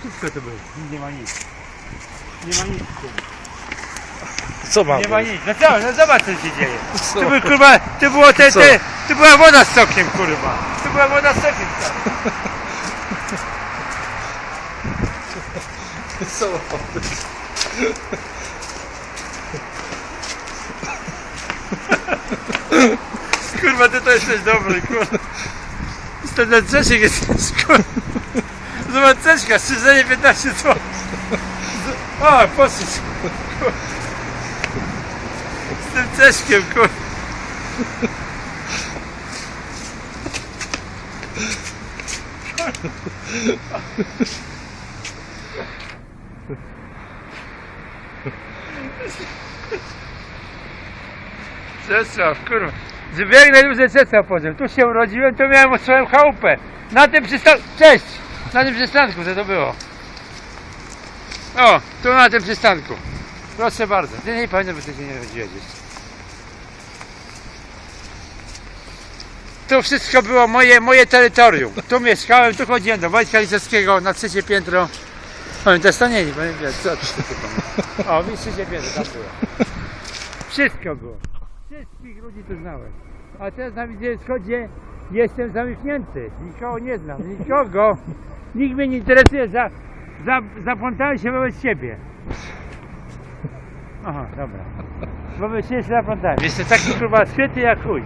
Wszystko to było. Nie ma nic. Nie ma nic. kurwa. Co mam? Nie ma nic. No co, no zobacz co się dzieje. Co? Tu, był, kurwa, tu było te, Co? te, tu była woda z sokiem kurwa. Tu była woda z sokiem. tak. Co mam? Kurwa, ty to jesteś dobry, kurwa. To ten Czesiek jest, kurwa. Czeszka, strzyżenie 15 zł. O, posyć. Z tym Czeszkiem, kurwa. Czesław, kurwa. Żeby jak najdłużej Czesław potem. Tu się urodziłem, to miałem swoją chałupę. Na tym przystanku. Cześć! Na tym przystanku, co to było? O, tu na tym przystanku. Proszę bardzo. Ty nie pamiętam, bo ty się nie jeszcze. Tu wszystko było moje, moje terytorium. Tu mieszkałem, tu chodziłem do Wojtka Lisowskiego na trzecie piętro. Pamiętasz to? Nie, nie pamiętam. Co? O, widzisz, trzecie piętro, tam było. Wszystko było. Wszystkich ludzi tu znałem. A teraz na Widzielschodzie jestem zamknięty. Nikogo nie znam. Nikogo. Nikt mnie nie interesuje. Za, za, zaplątałem się wobec siebie. Aha, dobra. Wobec siebie się zaplątałem. Jestem taki kurwa skryty jak chuj.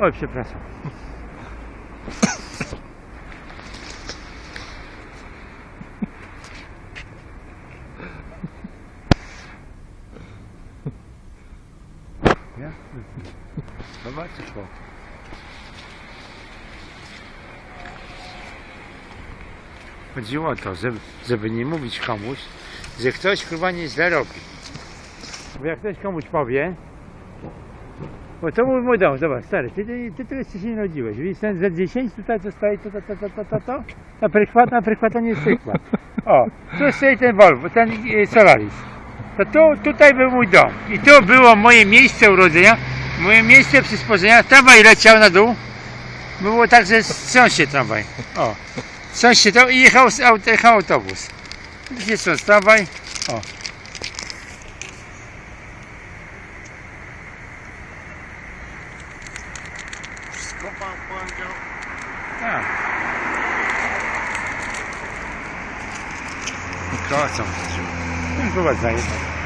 Oj, przepraszam. Ja? Zobaczysz to. Chodziło o to, żeby, żeby nie mówić komuś, że ktoś chyba nie źle robi. Bo jak ktoś komuś powie, bo to mój, mój dom, zobacz, stary, ty, ty, ty tu jeszcze się nie rodziłeś. Widzisz ten Z10 tutaj co stoi, to, to, to, to, to, to, to? Na przykład to nie jest przykład. O, tu stoi ten Volvo, ten e, Solaris. To tu, tutaj był mój dom. I tu było moje miejsce urodzenia, moje miejsce przysporzenia. Tramwaj leciał na dół. Było tak, że sąsiad tramwaj. O, sąsiad to i jechał, jechał autobus. Widzicie co, tramwaj. O. Wszystko pan powiedział. Tak. I koło co? Chyba zajebał.